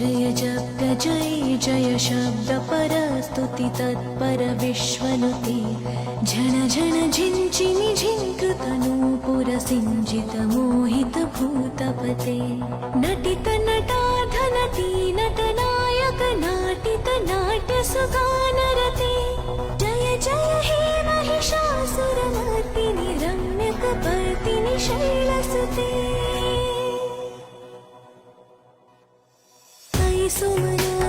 जय जप्य जय जय शब्द परस्तुति तत्पर विश्वनुते झण झण झिञ्चिनि झिङ्कृत नूपुर सिञ्जित मोहित भूतपते नटित नटाधनती नटनायक नाटित नाट्य सुगानरते जय जय हे महिषासुरमर्दिनि रम्यकपर्दिनि शैलसुते so many